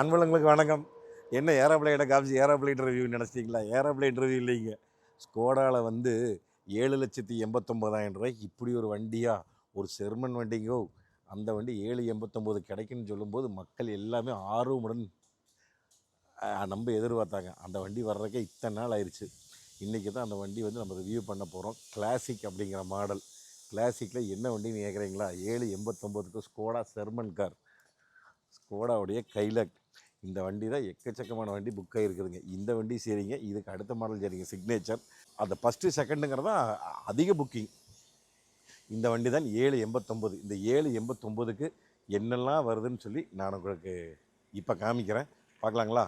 அன்பளங்களுக்கு வணக்கம். என்ன ஏரோப்ளைனை காமிச்சு ஏரோப்ளைன் ரிவ்யூ நினச்சிட்டிங்களா? ஏரோப்ளைன் ரிவ்யூ இல்லைங்க. ஸ்கோடாவில் வந்து ஏழு லட்சத்தி எண்பத்தொம்போதாயிரம் ரூபாய்க்கு இப்படி ஒரு வண்டியாக ஒரு செர்மன் வண்டிங்கோ? அந்த வண்டி ஏழு எண்பத்தொம்போது கிடைக்குன்னு சொல்லும்போது மக்கள் எல்லாமே ஆர்வமுடன் நம்ம எதிர்பார்த்தாங்க. அந்த வண்டி வர்றதுக்கே இத்தனை நாள் ஆயிடுச்சு இன்றைக்கி தான் அந்த வண்டி வந்து நம்ம ரிவ்யூ பண்ண போகிறோம் கிளாசிக் அப்படிங்கிற மாடல் கிளாசிக்கில் என்ன வண்டின்னு கேட்குறீங்களா ஏழு எண்பத்தொம்போதுக்கு ஸ்கோடா செர்மன் கார் ஸ்கோடாவுடைய கைலக் இந்த வண்டி தான் எக்கச்சக்கமான வண்டி புக் ஆகிருக்குதுங்க இந்த வண்டி சரிங்க. இதுக்கு அடுத்த மாடல் சரிங்க. சிக்னேச்சர் அந்த ஃபஸ்ட்டு செகண்டுங்கிறது தான் அதிக புக்கிங் இந்த வண்டி தான் ஏழு எண்பத்தொம்போது. இந்த ஏழு எண்பத்தொம்போதுக்கு என்னெல்லாம் வருதுன்னு சொல்லி நான் உங்களுக்கு இப்போ காமிக்கிறேன். பார்க்கலாங்களா?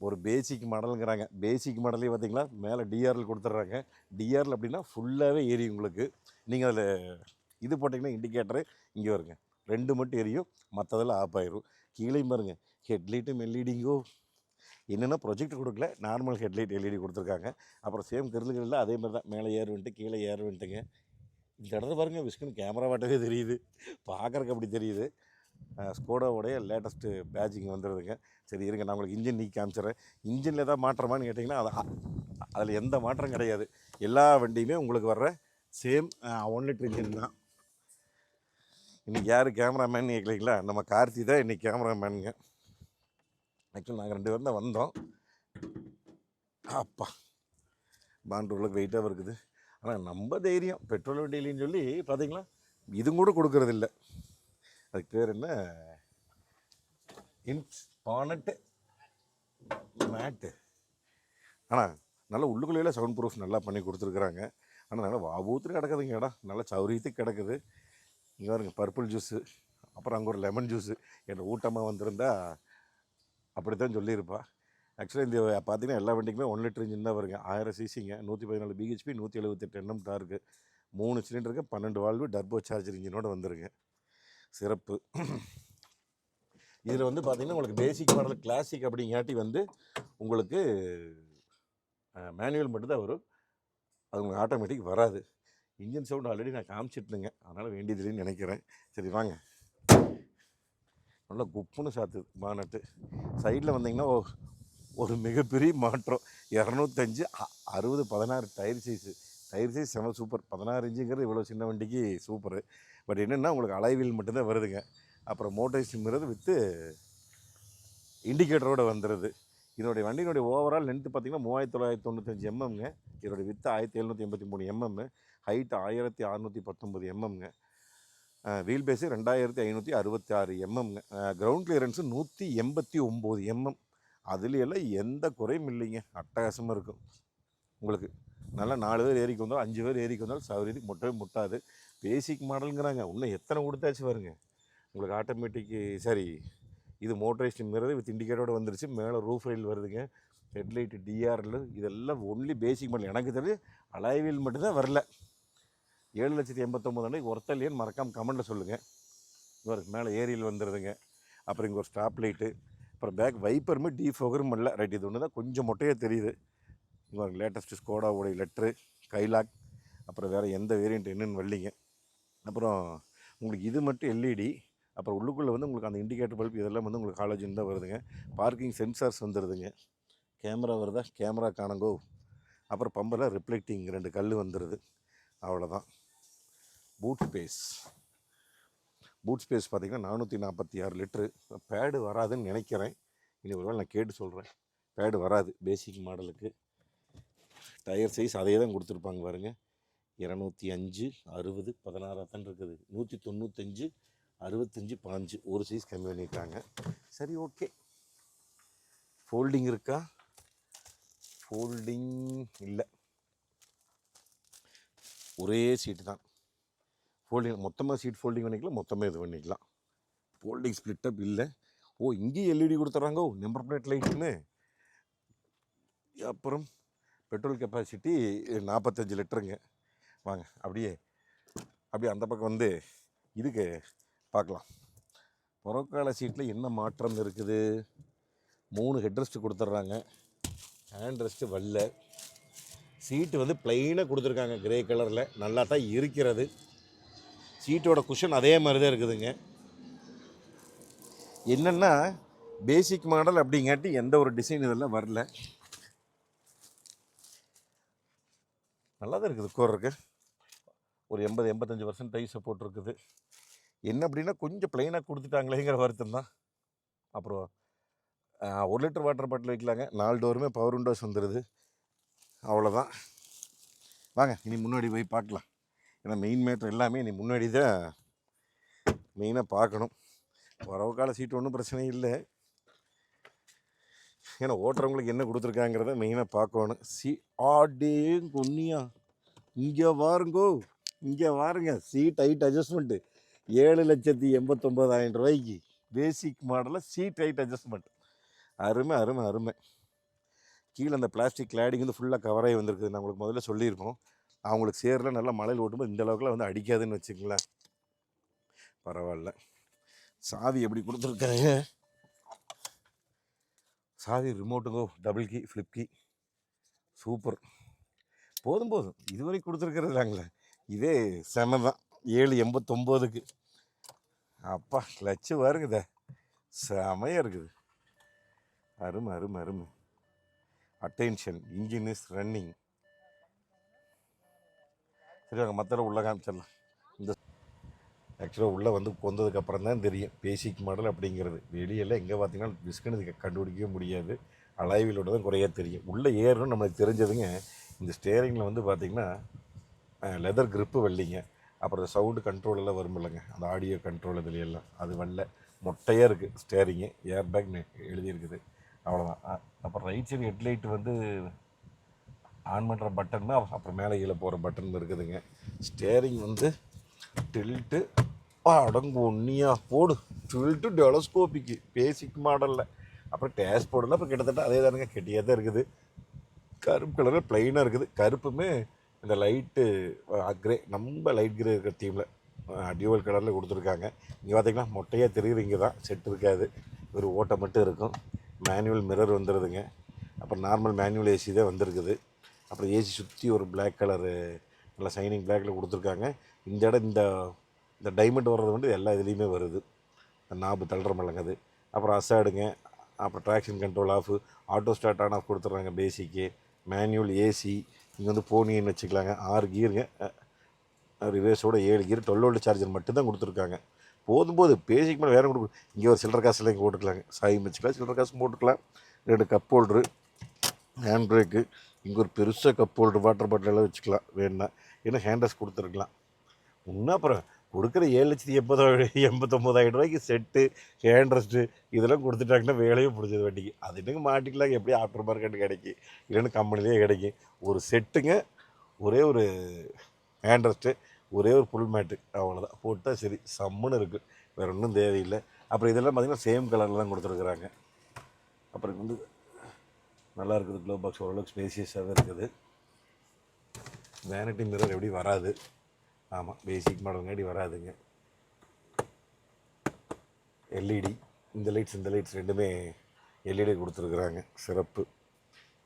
ஒரு பேசிக் மாடலுங்கிறாங்க பேசிக் மாடலே பார்த்தீங்களா? மேலே டிஆர்எல் கொடுத்துட்றாங்க. டிஆர்எல் அப்படின்னா ஃபுல்லாகவே ஏறி உங்களுக்கு. நீங்கள் அதில் இது போட்டிங்கன்னா இண்டிகேட்டரு இங்கே வருங்க. ரெண்டு மட்டும் எரியும். மற்றதெல்லாம் ஆஃப் ஆயிரும். கீழே பாருங்கள் ஹெட்லைட்டும் எல்இடிங்கோ என்னென்னா ப்ரொஜெக்ட் கொடுக்கல. நார்மல் ஹெட்லைட் எல்இடி கொடுத்துருக்காங்க. அப்புறம் சேம் கிருந்துகளில் அதே மாதிரி தான். மேலே ஏற வந்துட்டு கீழே ஏற வந்துட்டுங்க. இந்த இடத்துல பாருங்க விஸ்குன்னு கேமரா வாட்டவே தெரியுது. பார்க்குறக்கு அப்படி தெரியுது. அஹ் ஸ்கோடாவுடைய லேட்டஸ்ட்டு பேட்சிங் வந்துடுதுங்க சரி இருங்க நான் உங்களுக்கு இன்ஜின் நீக்கி காமிச்சிடுறேன். இன்ஜினில் ஏதாவது மாற்றமான்னு கேட்டிங்கன்னா அது அதில் எந்த மாற்றம் கிடையாது. எல்லா வண்டியுமே உங்களுக்கு வர்ற சேம் ஒன் லிட்டர் இன்ஜின் தான். இன்றைக்கி யார் கேமராமேன் கேட்கலீங்களா? நம்ம கார்த்தி தான் இன்றைக்கி கேமராமேனுங்க ஆக்சுவலி நாங்கள் ரெண்டு பேரும் தான் வந்தோம். அப்பா பாண்டூரில் வெயிட்டாக இருக்குது. ஆனால் நம்ம தைரியம் பெட்ரோல் வண்டியிலேன்னு சொல்லி பார்த்தீங்களா இதுவும் கூட கொடுக்கறதில்ல. அதுக்கு பேர் என்ன? இன்ஸ் பானட்டு மேட்டு ஆனால் நல்லா உள்ளுக்குள்ளேயே சவுண்ட் ப்ரூஃப் நல்லா பண்ணி கொடுத்துருக்குறாங்க. ஆனால் நல்லா வாபூத்துட்டு கிடக்குதுங்க இடம் நல்லா சௌரியத்துக்கு கிடக்குது. இங்கே பாருங்க பர்பிள் ஜூஸு அப்புறம் அங்கே ஒரு லெமன் ஜூஸு என்னை ஊட்டமாக வந்திருந்தால் அப்படி தான் சொல்லியிருப்பா. ஆக்சுவலாக இந்த பார்த்தீங்கன்னா எல்லா வண்டிக்குமே ஒன் லிட்டர் இன்ஜின் தான் வருங்க. ஆயிரம் சிசிங்க நூற்றி பதினாலு பிஹெச்பி நூற்றி எழுபத்தெட்டு எண்ணம் டார்க்கு மூணு சிலிண்டருக்கு பன்னெண்டு வால்வு டர்போ சார்ஜர் இன்ஜினோடு வந்துருங்க. சிறப்பு. இதில் வந்து பார்த்திங்கன்னா உங்களுக்கு பேசிக் மாடல் கிளாசிக் அப்படிங்காட்டி வந்து உங்களுக்கு மேனுவல் மட்டும்தான் வரும். அது உங்களுக்கு ஆட்டோமேட்டிக் வராது. இன்ஜின் சவுண்ட் ஆல்ரெடி நான் காமிச்சிட்டுங்க அதனால் வேண்டியதில்லைன்னு நினைக்கிறேன். சரி வாங்க. நல்லா குப்புன்னு சாத்துது மானட்டு சைடில் வந்தீங்கன்னா ஒரு மிகப்பெரிய மாற்றம். இரநூத்தஞ்சு அ- அறுபது பதினாறு டயர் சைஸு டயர் சைஸ் செம சூப்பர் பதினாறு இன்ச்சுங்கிறது இவ்வளோ சின்ன வண்டிக்கு சூப்பரு பட் என்னென்னா உங்களுக்கு அலைவில் மட்டும்தான் வருதுங்க. அப்புறம் மோட்டரைஸ்ங்கிறது வித்து இண்டிகேட்டரோடு வந்துடுது இதனுடைய வண்டியினுடைய ஓவரால் லென்த்து பார்த்தீங்கன்னா மூவாயிரத்தி தொள்ளாயிரத்தி தொண்ணூத்தஞ்சு எம்எம்ங்க இதனுடைய வித்து ஆயிரத்தி எழுநூற்றி எண்பத்தி மூணு எம்எம் ஹைட் ஆயிரத்தி அறநூற்றி பத்தொம்பது எம்எம்ங்க வீல் பேஸு ரெண்டாயிரத்தி ஐநூற்றி அறுபத்தி ஆறு எம்எம்ங்க கிரவுண்ட் கிளியரன்ஸு நூற்றி எண்பத்தி ஒம்பது எம்எம் அதுலையெல்லாம் எந்த குறையும் இல்லைங்க. அட்டகாசமாக இருக்கும். உங்களுக்கு நல்லா நாலு பேர் ஏறிக்கு வந்தாலும் அஞ்சு பேர் ஏறிக்கு வந்தாலும் சௌரியத்துக்கு முட்டவே முட்டாது. பேசிக் மாடலுங்கிறாங்க இன்னும் எத்தனை கொடுத்தாச்சு வருங்க உங்களுக்கு ஆட்டோமேட்டிக்கு சரி இது மோட்டரைஸ்டுங்கிறது வித் இண்டிகேட்டரோட வந்துருச்சு. மேலே ரூஃப் ரயில் வருதுங்க. ஹெட்லைட்டு டிஆர்எல் இதெல்லாம் ஒன்லி பேசிக் மாடல் எனக்கு தெரிஞ்சு அலைவில் மட்டும்தான் வரல. ஏழு லட்சத்தி எண்பத்தொம்பது அன்னைக்கு ஒருத்தலையேன்னு மறக்காம கமெண்ட்டில் சொல்லுங்கள் இவருக்கு மேலே ஏரியில் வந்துடுதுங்க அப்புறம் இங்கே ஒரு ஸ்டாப் லைட்டு அப்புறம் பேக் வைப்பருமே டீஃபோகரும் இல்லை. ரைட் இது ஒன்று தான் கொஞ்சம் மொட்டையாக தெரியுது. இங்கே ஒரு லேட்டஸ்ட்டு ஸ்கோடாவுடைய லெட்ரு கைலாக் அப்புறம் வேறு எந்த வேரியண்ட் என்னென்னு வரலிங்க. அப்புறம் உங்களுக்கு இது மட்டும் எல்இடி அப்புறம் உள்ளுக்குள்ளே வந்து உங்களுக்கு அந்த இண்டிகேட்டர் பல்ப் இதெல்லாம் வந்து உங்களுக்கு காலேஜின் தான் வருதுங்க. பார்க்கிங் சென்சார்ஸ் வந்துடுதுங்க கேமரா வருதா? கேமரா காணங்கோ. அப்புறம் பம்பில் ரிஃப்ளெக்டிங் ரெண்டு கல் வந்துடுது அவ்வளோதான் பூட் ஸ்பேஸ் பூட் ஸ்பேஸ் பார்த்தீங்கன்னா நானூற்றி நாற்பத்தி ஆறு லிட்ரு பேடு வராதுன்னு நினைக்கிறேன். இனி ஒரு நான் கேட்டு சொல்கிறேன் பேடு வராது. பேசிக் மாடலுக்கு டயர் சைஸ் அதே தான் கொடுத்துருப்பாங்க பாருங்க. இரநூத்தி அஞ்சு அறுபது பதினாறாக தான் இருக்குது. நூற்றி தொண்ணூத்தஞ்சு அறுபத்தஞ்சு பாஞ்சு. ஒரு சைஸ் கம்மி பண்ணிட்டாங்க சரி ஓகே ஃபோல்டிங் இருக்கா? ஃபோல்டிங் இல்லை. ஒரே சீட்டு தான். ஃபோல்டிங் மொத்தமாக சீட் ஃபோல்டிங் பண்ணிக்கலாம் மொத்தமாக இது பண்ணிக்கலாம். ஃபோல்டிங் ஸ்ப்ளிட்டப் இல்லை. ஓ இங்கேயும் எல்இடி கொடுத்துட்றாங்க ஓ நம்பர் பிளேட் லைட்டுன்னு அப்புறம் பெட்ரோல் கெப்பாசிட்டி நாற்பத்தஞ்சு லிட்டருங்க. வாங்க அப்படியே அப்படியே அந்த பக்கம் வந்து இதுக்கு பார்க்கலாம். புறக்கால சீட்டில் என்ன மாற்றம் இருக்குது? மூணு ஹெட் ரெஸ்ட் கொடுத்துட்றாங்க. ஹேண்ட் ரெஸ்ட்டு வரல. சீட்டு வந்து ப்ளைனாக கொடுத்துருக்காங்க. கிரே கலரில் நல்லா தான் இருக்கிறது. சீட்டோட குஷன் அதே மாதிரி தான் இருக்குதுங்க. என்னென்னா பேசிக் மாடல் அப்படிங்காட்டி எந்த ஒரு டிசைன் இதெல்லாம் வரல. நல்லா தான் இருக்குது கோர் ஒரு எண்பது எண்பத்தஞ்சு பர்சன்ட் டை சப்போர்ட் இருக்குது என்ன அப்படின்னா கொஞ்சம் ப்ளைனாக கொடுத்துட்டாங்களேங்கிற வருத்தம் தான் அப்புறம் ஒரு லிட்டர் வாட்டர் பாட்டில் வைக்கலாங்க. நாலு டோருமே பவர் விண்டோஸ் வந்துடுது அவ்வளோதான் வாங்க இனி முன்னாடி போய் பார்க்கலாம். ஏன்னா மெயின் மேட்ரு எல்லாமே நீ முன்னாடி தான் மெயினாக பார்க்கணும். வரவு கால சீட்டு ஒன்றும் பிரச்சனை இல்லை. ஏன்னா ஓட்டுறவங்களுக்கு என்ன கொடுத்துருக்காங்கிறத மெயினாக பார்க்கணும். சி ஆடே கொன்னியா இங்கே வாருங்கோ இங்கே வாருங்க. சீட் ஹைட் அட்ஜஸ்ட்மெண்ட்டு ஏழு லட்சத்தி எண்பத்தொம்போதாயிரம் ரூபாய்க்கு. பேசிக் மாடலில் சீட் ஹைட் அட்ஜஸ்ட்மெண்ட் அருமை அருமை அருமை. கீழே அந்த பிளாஸ்டிக் கிளாடிங் வந்து ஃபுல்லாக கவராகி வந்திருக்குது. நான் உங்களுக்கு முதல்ல சொல்லியிருப்போம் அவங்களுக்கு சேரில் நல்லா மழையில் ஓட்டும்போது இந்த அளவுக்குலாம் வந்து அடிக்காதுன்னு வச்சுக்கங்களேன். பரவாயில்ல. சாவி எப்படி கொடுத்துருக்காங்க? சாவி ரிமோட்டுங்கோ double key flip key super. போதும் போதும். இதுவரை கொடுத்துருக்கிறது இல்லைங்களே இதே செம தான். ஏழு எண்பத்தொம்போதுக்கு. அப்பா கிளச்சு வருங்குத செமையாக இருக்குது. அருமை அருமை அருமை. அட்டென்ஷன் இன்ஜின் இஸ் ரன்னிங் சரி வாங்க மற்ற உள்ளே காமிச்சிடலாம். இந்த ஆக்சுவலாக உள்ளே வந்து கொந்ததுக்கப்புறம் தான் தெரியும். பேசிக் மாடல் அப்படிங்கிறது. வெளியெல்லாம் எங்கே பார்த்தீங்கன்னா டிஸ்கனு கண்டுபிடிக்கவே முடியாது. அலைவிலோட தான் குறையா தெரியும். உள்ளே ஏறணும் நம்மளுக்கு தெரிஞ்சதுங்க. இந்த ஸ்டேரிங்கில் வந்து பார்த்திங்கன்னா லெதர் க்ரிப்பு வெள்ளிங்க அப்புறம் சவுண்டு கண்ட்ரோல் எல்லாம் வரும் இல்லைங்க. அந்த ஆடியோ கண்ட்ரோல் இதுலையெல்லாம். அது வரல. மொட்டையாக இருக்குது ஸ்டேரிங்கு ஏர் பேக்னு எழுதியிருக்குது. அவ்வளோதான் அப்புறம் ரைட் சைடு ஹெட்லைட் வந்து ஆன் பண்ணுற பட்டன் அப்புறம் மேலே கீழே போகிற பட்டன் இருக்குதுங்க. ஸ்டேரிங் வந்து டில்ட்டு அடங்கு ஒன்னியா போடு. டில்ட்டு டெலஸ்கோபிக்கு பேசிக் மாடலில் அப்புறம் டேஷ்போர்டில் அப்புறம் கிட்டத்தட்ட அதே தானுங்க. கெட்டியாக தான் இருக்குது. கருப்பு கலரில் ப்ளைனாக இருக்குது. கருப்புமே இந்த லைட்டு கிரே நம்ம லைட் கிரே இருக்கிற தீமில் டியூவல் கலரில் கொடுத்துருக்காங்க. இங்கே பார்த்தீங்கன்னா மொட்டையாக தெரியுது இங்கே தான். செட் இருக்காது. ஒரு ஓட்டை மட்டும் இருக்கும். மேனுவல் மிரர் வந்துடுதுங்க அப்புறம் நார்மல் மேனுவல் ஏசி தான் வந்திருக்குது. அப்புறம் ஏசி சுற்றி ஒரு பிளாக் கலரு நல்லா ஷைனிங் பிளாக்கில் கொடுத்துருக்காங்க. இந்த இடம் இந்த இந்த டைமண்ட் வர்றது வந்து எல்லா இதுலேயுமே வருது. நாபு தள்ளுற மலங்குது அப்புறம் அசாடுங்க அப்புறம் traction control off auto start on off கொடுத்துட்றாங்க பேசிக்கு மேனுவல் ஏசி இங்கே வந்து போனின்னு வச்சுக்கலாங்க. ஆறு கீருங்க ரிவேர்ஸோட ஏழு கீர் டுவெல் வோல்ட் சார்ஜர் மட்டும்தான் கொடுத்துருக்காங்க. போதும் போது பேசிக் மேலே வேறு கொடுக்கும் இங்கே ஒரு சில்லற காசுலாம் இங்கே போட்டுக்கலாங்க. சாயம் வச்சுக்கலாம் சில்லற காசு போட்டுக்கலாம். ரெண்டு கப் ஹோல்ட்ரு ஹேண்ட் பிரேக்கு இங்கே ஒரு பெருசாக கப் ஹோல்டர் வாட்டர் பாட்டிலெல்லாம் வச்சுக்கலாம். வேணும்னா. ஏன்னா ஹேண்டஸ் கொடுத்துருக்கலாம். இன்னும் அப்புறம் கொடுக்குற ஏழு லட்சத்தி எண்பதாயிரம் எண்பத்தொம்போதாயிரம் ரூபாய்க்கு செட்டு ஹேண்ட் ரெஸ்ட்டு இதெல்லாம் கொடுத்துட்டாங்கன்னா வேலையும் பிடிச்சது வண்டிக்கு. அது என்னங்க மாட்டிக்கலாம் எப்படி ஆஃப்டர் மார்க்கெட் கிடைக்கும் இல்லைன்னு கம்பெனிலேயே கிடைக்கும் ஒரு செட்டுங்க ஒரே ஒரு ஹேண்ட் ரெஸ்ட்டு ஒரே ஒரு புல் மேட்டு அவ்வளோதான் போட்டால் சரி. சம்முன்னு இருக்குது வேறு ஒன்றும் தேவையில்லை. அப்புறம் இதெல்லாம் பார்த்திங்கன்னா சேம் கலரில் தான் கொடுத்துருக்குறாங்க. அப்புறம் வந்து நல்லா இருக்குது க்ளோ பாக்ஸ் ஓரளவுக்கு ஸ்பேசியஸாகவே இருக்குது. வேனிட்டி மிரர் எப்படி வராது? ஆமாம் பேசிக் மாடல்ங்காடி வராதுங்க. எல்இடி இந்த லைட்ஸ் இந்த லைட்ஸ் ரெண்டுமே எல்இடி கொடுத்துருக்குறாங்க சிறப்பு.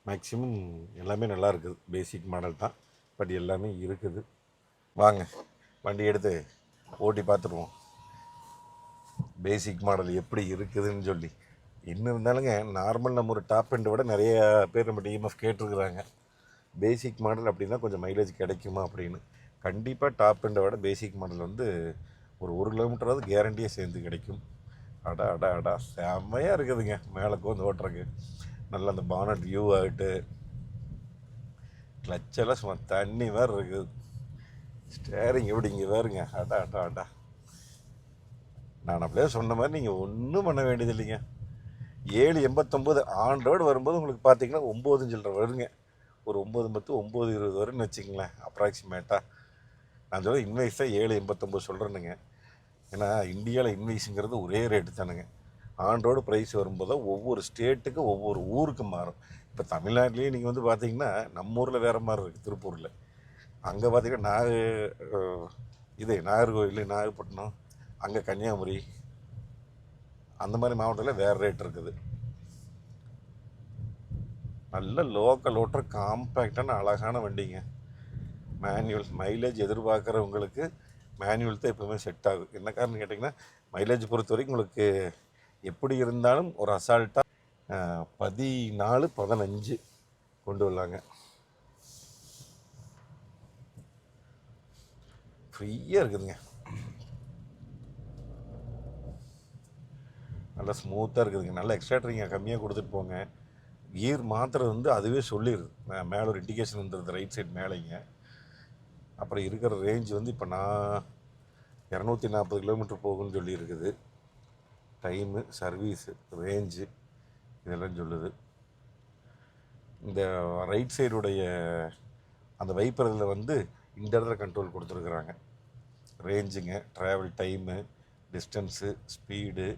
மேக்ஸிமம் எல்லாமே நல்லா இருக்குது பேசிக் மாடல் தான் பட் எல்லாமே இருக்குது. வாங்க வண்டி எடுத்து ஓட்டி பார்த்துருவோம் பேசிக் மாடல் எப்படி இருக்குதுன்னு சொல்லி. இன்னும் இருந்தாலுங்க நார்மல் நம்ம ஒரு டாப் எண்டை விட நிறைய பேர் நம்ம டிஎம்எஃப் கேட்டிருக்கிறாங்க. பேசிக் மாடல் அப்படின்னா கொஞ்சம் மைலேஜ் கிடைக்குமா அப்படின்னு. கண்டிப்பாக டாப் எண்டை விட பேசிக் மாடல் வந்து ஒரு ஒரு கிலோமீட்டராவது கேரண்டியாக சேர்ந்து கிடைக்கும். அடா அடா அடா செம்மையாக இருக்குதுங்க மேலே கோந்து ஓட்டுறக்கு நல்லா அந்த பானட் வியூ ஆகிட்டு கிளச்செல்லாம் சும்மா தண்ணி மாதிரி இருக்குது. ஸ்டேரிங் எப்படி இங்கே வேறுங்க அடா அடா அடா. நான் அப்படியே சொன்ன மாதிரி நீங்கள் ஒன்றும் பண்ண வேண்டியது இல்லைங்க ஏழு எண்பத்தொம்போது ஆண்ட்ராய்டு வரும்போது உங்களுக்கு பார்த்தீங்கன்னா ஒம்பது சில்லரை வருங்க. ஒரு ஒம்பது பத்து ஒம்பது இருபது வரும்னு வச்சுங்களேன் அப்ராக்சிமேட்டாக நான் சொல்ல இன்வைஸாக ஏழு எண்பத்தொம்போது சொல்கிறேனுங்க ஏன்னா இந்தியாவில் இன்வைஸுங்கிறது ஒரே ரேட்டு தானுங்க. ஆண்ட்ராய்டு ப்ரைஸ் வரும்போது ஒவ்வொரு ஸ்டேட்டுக்கு ஒவ்வொரு ஊருக்கு மாறும். இப்போ தமிழ்நாட்டிலேயே நீங்கள் வந்து பார்த்தீங்கன்னா நம்ம ஊரில் வேறு மாதிரி இருக்குது திருப்பூரில். அங்கே பார்த்தீங்கன்னா நாக இது நாகர்கோவில் நாகப்பட்டினம் அங்கே கன்னியாகுமரி அந்த மாதிரி மாவட்டத்தில் வேறு ரேட் இருக்குது. நல்ல லோக்கல் ஓட்டர் காம்பேக்டான அழகான வண்டிங்க. மேனுவல் மைலேஜ் எதிர்பார்க்குறவங்களுக்கு மேனுவல் தான் எப்போவுமே செட் ஆகும். என்ன காரணம் கேட்டிங்கன்னா மைலேஜ் பொறுத்த வரைக்கும் உங்களுக்கு எப்படி இருந்தாலும் ஒரு அசால்ட்டாக பதினாலு பதினஞ்சு கொண்டு வரலாங்க. ஃப்ரீயாக இருக்குதுங்க. நல்லா ஸ்மூத்தாக இருக்குதுங்க. நல்லா எக்ஸ்ட்ராட்ரிங்க கம்மியாக கொடுத்துட்டு போங்க. கியர் மாத்திரை வந்து அதுவே சொல்லிடுது மேலே ஒரு இண்டிகேஷன் வந்துடுது ரைட் சைடு மேலேங்க. அப்புறம் இருக்கிற ரேஞ்ச் வந்து இப்போ நான் இரநூத்தி நாற்பது கிலோமீட்டர் போகும்னு சொல்லி இருக்குது டைமு சர்வீஸு ரேஞ்சு இதெல்லாம் சொல்லுது. இந்த ரைட் சைடுடைய அந்த வைப்பரில் வந்து இந்த இடத்துல கண்ட்ரோல் கொடுத்துருக்குறாங்க. ரேஞ்சுங்க ட்ராவல் டைமு டிஸ்டன்ஸு ஸ்பீடு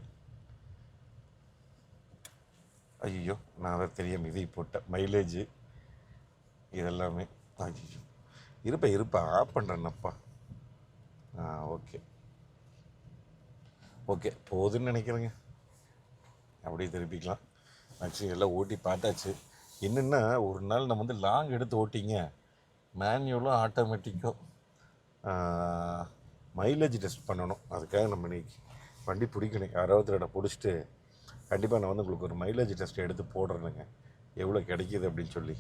ஐயோ நான் அதை தெரிய மிதி போட்டேன். மைலேஜு இதெல்லாமே. ஐயோ. இருப்பா இருப்பா ஆஃப் பண்ணுறேன்னப்பா ஆ ஓகே ஓகே போதுன்னு நினைக்கிறேங்க. அப்படியே திருப்பிக்கலாம். ஆக்சுவலி எல்லாம் ஓட்டி பார்த்தாச்சு. என்னென்னா ஒரு நாள் நம்ம வந்து லாங் எடுத்து ஓட்டிங்க. மேன்யூலும் ஆட்டோமேட்டிக்கும் மைலேஜ் டெஸ்ட் பண்ணணும். அதுக்காக நம்ம இன்னைக்கு வண்டி பிடிக்கணும். யாராவது ரெண்டை பிடிச்சிட்டு கண்டிப்பாக நான் வந்து உங்களுக்கு ஒரு மைலேஜ் டெஸ்ட் எடுத்து போடுறேனுங்க. எவ்வளோ கிடைக்கிது அப்படின்னு சொல்லி.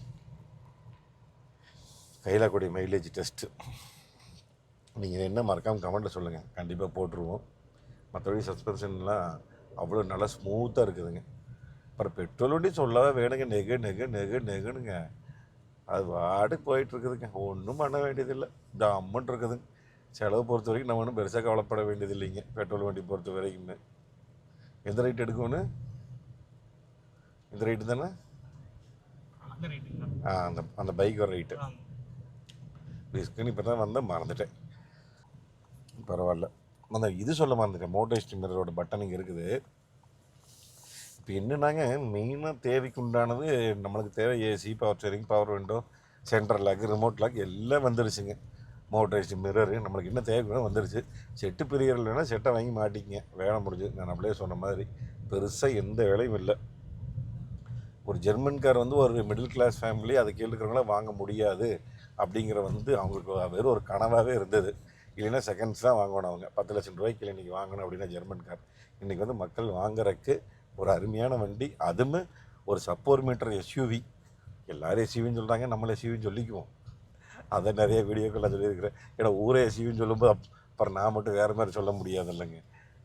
கைலாக்குடி மைலேஜ் டெஸ்ட்டு நீங்கள் என்ன மறக்காமல் கமெண்ட்டில் சொல்லுங்கள் கண்டிப்பாக போட்டுருவோம். மற்றபடி சஸ்பென்ஷன்லாம் அவ்வளோ நல்லா ஸ்மூத்தாக இருக்குதுங்க. அப்புறம் பெட்ரோல் வண்டி சொல்லவே வேணுங்க. நெகு நெகு நெகு நெகுனுங்க. அது வாட்டுக்கு போயிட்டுருக்குதுங்க ஒன்றும் பண்ண வேண்டியதில்லை. இந்த அம்மன் இருக்குதுங்க. செலவு பொறுத்த வரைக்கும் நம்ம ஒன்றும் பெருசாக கவலைப்பட வேண்டியது இல்லைங்க பெட்ரோல் வண்டி பொறுத்த வரைக்குமே. எந்த ரைட் எடுக்கணும் இந்த ரைட்டு தானே? ஆ அந்த அந்த பைக் ஒரு ரைட்டு ரிஸ்க்குன்னு இப்போ தான் வந்தேன் மறந்துட்டேன். பரவாயில்ல. அந்த இது சொல்ல மறந்துட்டேன். மோட்டரைஸ்ட் மிரரோட பட்டன் இங்கே இருக்குது. இப்போ என்னன்னாங்க மெயினாக தேவைக்கு உண்டானது நம்மளுக்கு தேவை AC power steering power window central lock remote lock எல்லாம் வந்துருச்சுங்க. மோட்டரைஸ்ட் மிரரு நம்மளுக்கு என்ன தேவைக்கு வந்துருச்சு. செட்டு பிரியர் இல்லைன்னா செட்டை வாங்கி மாட்டிக்கங்க வேலை முடிஞ்சு. நான் அப்படியே சொன்ன மாதிரி பெருசாக எந்த வேலையும் இல்லை. ஒரு ஜெர்மன் கார் வந்து ஒரு மிடில் கிளாஸ் ஃபேமிலி அதை கீழே இருக்கிறவங்களாம் வாங்க முடியாது அப்படிங்கிற வந்து அவங்களுக்கு வெறும் ஒரு கனவாகவே இருந்தது. இல்லைன்னா செகண்ட்ஸ் தான் வாங்கணும் அவங்க. பத்து லட்சம் ரூபாய்க்கு இன்றைக்கி வாங்கணும் அப்படின்னா ஜெர்மன் கார் இன்றைக்கி வந்து மக்கள் வாங்குறதுக்கு ஒரு அருமையான வண்டி. அதுவும் ஒரு சப்போர் மீட்டர் எஸ்யூவி எல்லோரும் எஸ்யூவின்னு சொல்கிறாங்க நம்மள எஸ்யூவின்னு சொல்லிக்குவோம். அதை நிறைய வீடியோக்கள்லாம் சொல்லியிருக்கிறேன். ஏன்னா ஊரே எஸ்யூவின்னு சொல்லும்போது அப்புறம் நான் மட்டும் வேறு மாதிரி சொல்ல முடியாது இல்லைங்க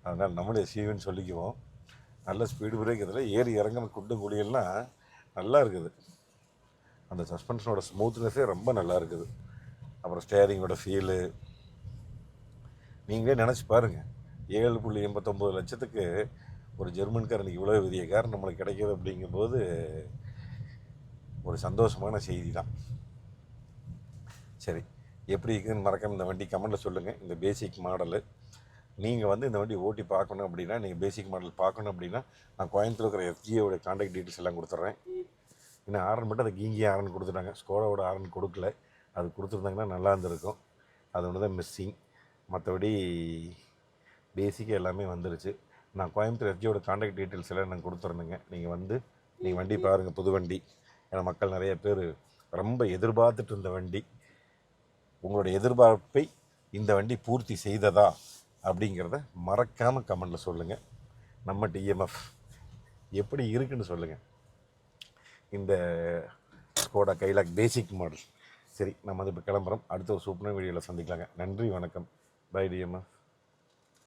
அதனால் நம்மளே சீவன் சொல்லிக்குவோம். நல்ல ஸ்பீடு பிரேக் இதில் ஏறி இறங்கின குண்டு குழியெல்லாம் நல்லா இருக்குது. அந்த சஸ்பென்ஷனோட ஸ்மூத்னஸே ரொம்ப நல்லா இருக்குது. அப்புறம் ஸ்டேரிங்கோட ஃபீலு நீங்களே நினச்சி பாருங்கள் ஏழு புள்ளி எண்பத்தொம்போது லட்சத்துக்கு ஒரு ஜெர்மன்காரனுக்கு இன்னைக்கு இவ்வளோ பெரிய கார் நம்மளுக்கு கிடைக்கிது அப்படிங்கும்போது ஒரு சந்தோஷமான செய்தி தான் சரி. எப்படி இருக்குதுன்னு மறக்காம இந்த வண்டி கமெண்ட்டில் சொல்லுங்கள் இந்த பேசிக் மாடலு நீங்கள் வந்து இந்த வண்டி ஓட்டி பார்க்கணும் அப்படின்னா நீங்கள் பேசிக் மாடல் பார்க்கணும் அப்படின்னா நான் கோயம்புத்தூர் இருக்கிற எஃப்ஜியோட காண்டாக்ட் டீட்டெயில்ஸ் எல்லாம் கொடுத்துட்றேன் இன்னும் ஆரன் மட்டும் அதை கீங்கி ஆரன் கொடுத்துட்டாங்க. ஸ்கோடாவோட ஆரன் கொடுக்கல. அது கொடுத்துருந்தாங்கன்னா நல்லா இருந்திருக்கும். அது ஒன்று தான் மிஸ்ஸிங் மற்றபடி பேசிக்காக எல்லாமே வந்துருச்சு. நான் கோயம்புத்தூர் எஃப்ஜியோட காண்டாக்ட் டீட்டெயில்ஸ் எல்லாம் நான் கொடுத்துருந்தேங்க நீங்கள் வந்து நீங்கள் வண்டி பாருங்கள் புது வண்டி. ஏன்னா மக்கள் நிறைய பேர் ரொம்ப எதிர்பார்த்துட்டு இருந்த வண்டி. உங்களோட எதிர்பார்ப்பை இந்த வண்டி பூர்த்தி செய்ததா அப்படிங்கிறத மறக்காமல் கமெண்டில் சொல்லுங்கள் நம்ம டிஎம்எஃப் எப்படி இருக்குன்னு சொல்லுங்கள் இந்த ஸ்கோடா கைலாக் பேசிக் மாடல் சரி நம்ம வந்து இப்போ கிளம்புறோம். அடுத்த ஒரு சூப்பரான வீடியோவில் சந்திக்கலாங்க. நன்றி வணக்கம். By TMF